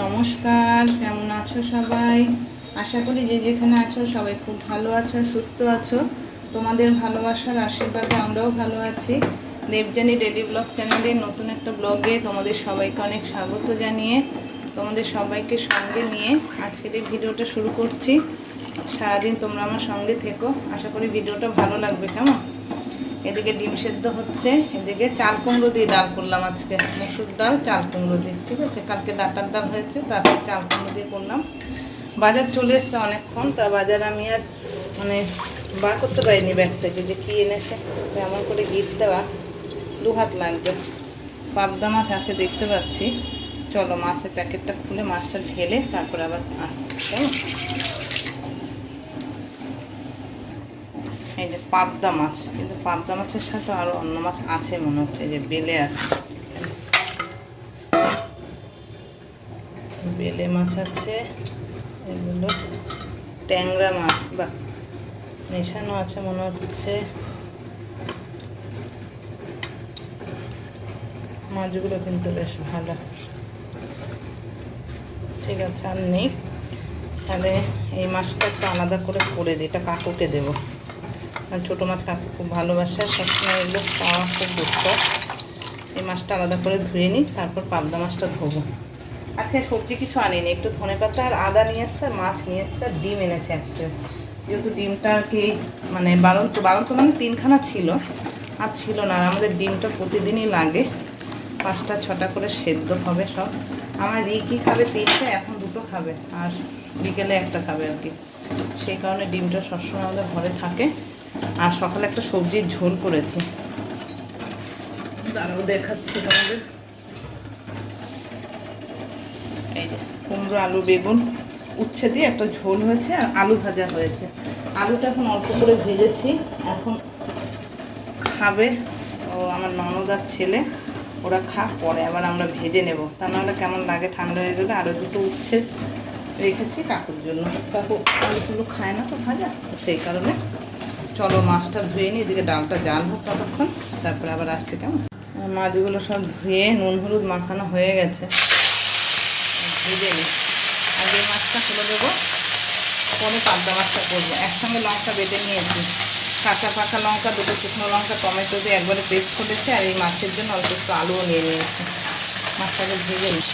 নমস্কার, কেমন আছো সবাই? আশা করি যে যেখানে আছো সবাই খুব ভালো আছো, সুস্থ আছো। তোমাদের ভালোবাসার আশীর্বাদে আমরাও ভালো আছি। দেবজানি রেডি ব্লগ চ্যানেলে নতুন একটা ব্লগে তোমাদের সবাইকে অনেক স্বাগত জানিয়ে, তোমাদের সবাইকে সঙ্গে নিয়ে আজকের এই ভিডিওটা শুরু করছি। সারাদিন তোমরা আমার সঙ্গে থেকো। আশা করি ভিডিওটা ভালো লাগবে, কেমন? এদিকে ডিম সেদ্ধ হচ্ছে, এদিকে চাল কুমড়ো দিয়ে ডাল করলাম আজকে, মসুর ডাল, চাল কুমড়ো দিয়ে, ঠিক আছে? কালকে ডাটার ডাল হয়েছে, তারপর চাল কুমড়ো দিয়ে করলাম। বাজার চলে এসছে অনেকক্ষণ, তা বাজার আমি আর মানে বার করতে পারিনি ব্যাগ থেকে, যে কী এনেছে এমন করে গিফট দেওয়া দু হাত লাগবে। পাবদা মাছ আছে, দেখতে পাচ্ছি। চলো, মাছের প্যাকেটটা খুলে মাছটা ঢেলে, তারপর আবার আসছি কেমন এই যে পাবদা মাছ, কিন্তু পাবদা মাছের সাথে আরও অন্য মাছ আছে মনে হচ্ছে যে বেলে আছে। বেলে মাছ আছে, এগুলো ট্যাংরা মাছ বা মেশানো আছে মনে হচ্ছে। মাছগুলো কিন্তু বেশ ভালো। ঠিক আছে, আর নেই। তাহলে এই মাছটা একটু আলাদা করে করে দিই এটা কাকুকে দেবো। ছোটো মাছ কাকু খুব ভালোবাসে, সবসময় এগুলো পাওয়া খুব দুঃখ এই মাছটা আলাদা করে ধুয়ে নিই, তারপর পাবদা মাছটা ধোবো। আজকে সবজি কিছু আনিনি, একটু ধনে পাতা আর আদা নিয়ে এসছে, মাছ নিয়ে এসছে, ডিম এনেছে একটা। যেহেতু ডিমটা আর কি মানে বারন্ত বারন্ত মানে তিনখানা ছিল, আর ছিল না, আর আমাদের ডিমটা প্রতিদিনই লাগে। পাঁচটা, ছটা করে সেদ্ধ হবে সব। আমার রিকি খাবে তিনটে, এখন দুটো খাবে, আর বিকেলে একটা খাবে আর কি। সেই কারণে ডিমটা সবসময় আমাদের ঘরে থাকে। আর সকালে একটা সবজির ঝোল করেছি। দাঁড়াও, দেখাচ্ছি তোমাদের। এই কুমড়ো, আলু, বেগুন উচ্ছে দিয়ে একটা ঝোল হয়েছে আর আলু ভাজা হয়েছে। আলুটা এখন অল্প করে ভেজেছি। এখন খাবে ও আমার ননদার ছেলে। ওরা খা পরে আবার আমরা ভেজে নেব। তা নাহলে কেমন লাগে? ঠান্ডা হয়ে গেলে আরও দুটো উচ্ছে রেখেছি কাকুর জন্য। কাকু আলুগুলো খায় না তো ভাজা? সেই কারণে চলো মাছটা ধুয়ে নিই, এদিকে ডালটা জাল হোক ততক্ষণ। তারপরে আবার আসছে, কেমন? মাছগুলো সব ধুয়ে নুন হলুদ মাখানো হয়ে গেছে। ভেজে আগে মাছটা খুলে দেবো পরে পাবদা মাছটা করব। একসঙ্গে লঙ্কা বেটে নিয়েছি। কাঁচা পাকা লঙ্কা, দুটো শুকনো লঙ্কা, টমেটো দিয়ে একবারে পেস্ট করেছি। আর এই মাছের জন্য অল্প একটু আলুও নিয়ে নিয়েছি। মাছটাকে ভেজে নিই।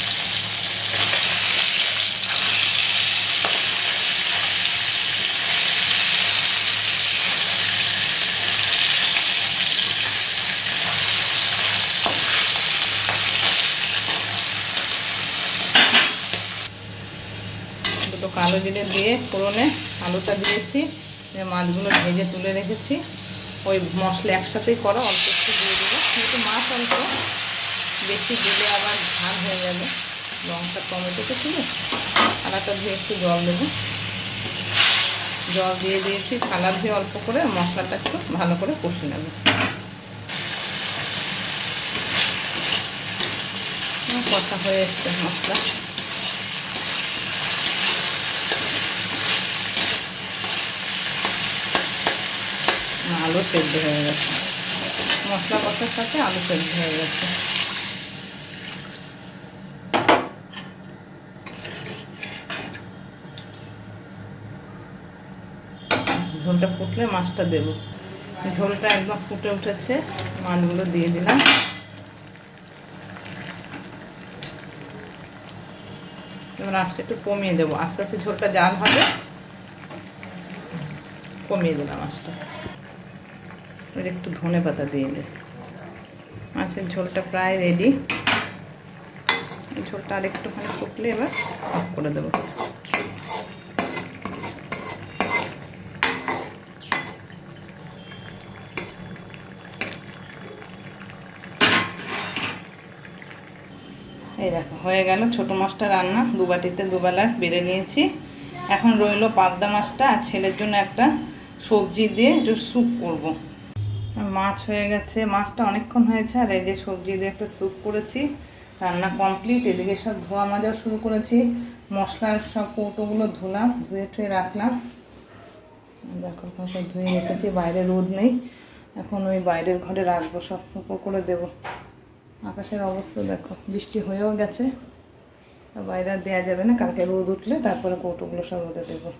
দুটো কালো জিরে দিয়ে ফোড়নে আলুটা দিয়েছি যে মাছগুলো ভেজে তুলে রেখেছি। ওই মশলা একসাথেই করো, অল্প একটু দিয়ে দেবো। কিন্তু মাছ অল্প, বেশি দিলে আবার ঝাল হয়ে যাবে। লঙ্কা টমেটোতে ছিল আলাদা দিয়ে একটু জল দেবো। জল দিয়ে দিয়েছি থালা দিয়ে অল্প করে মশলাটা একটু ভালো করে কষে নেবে। কষা হয়ে এসছে মশলা। আলু সেদ্ধ হয়ে গেছে। মশলা কষার সাথে আলু সেদ্ধ হয়ে গেছে। ঝোলটা ফুটলে মাছটা দেবো। ঝোলটা একদম ফুটে উঠেছে, মাছগুলো দিয়ে দিলাম। এবার আস্তে একটু কমিয়ে দেবো। আস্তে আস্তে ঝোলটা জাল হবে। কমিয়ে দিলাম মাছটা এবার একটু ধনে পাতা দিয়ে দিই মাছের ঝোলটা প্রায় রেডি ঝোলটা আর একটুখানি ফুটলে এবার অফ করে দেবো। এই দেখো, হয়ে গেল ছোট মাছটা রান্না। দু বাটিতে দুবেলার বেড়ে নিয়েছি। এখন রইল পাবদা মাছটা আর ছেলের জন্য একটা সবজি দিয়ে একটু স্যুপ করব। মাছ হয়ে গেছে, মাছটা অনেকক্ষণ হয়েছে, আর এই যে সবজি দিয়ে একটা স্যুপ করেছি, রান্না কমপ্লিট এদিকে সব ধোয়া মাজাও শুরু করেছি, মশলার সব কৌটোগুলো ধুলাম, ধুয়ে টুয়ে রাখলাম। দেখো সব ধুয়ে রেখেছি, বাইরে রোদ নেই, এখন ওই বাইরের ঘরে রাখব, সব উপর করে দেবো। আকাশের অবস্থা দেখো, বৃষ্টি হয়েও গেছে বাইরে দেওয়া যাবে না, কালকে রোদ উঠলে তারপরে কৌটোগুলো সব রোদে দেবো।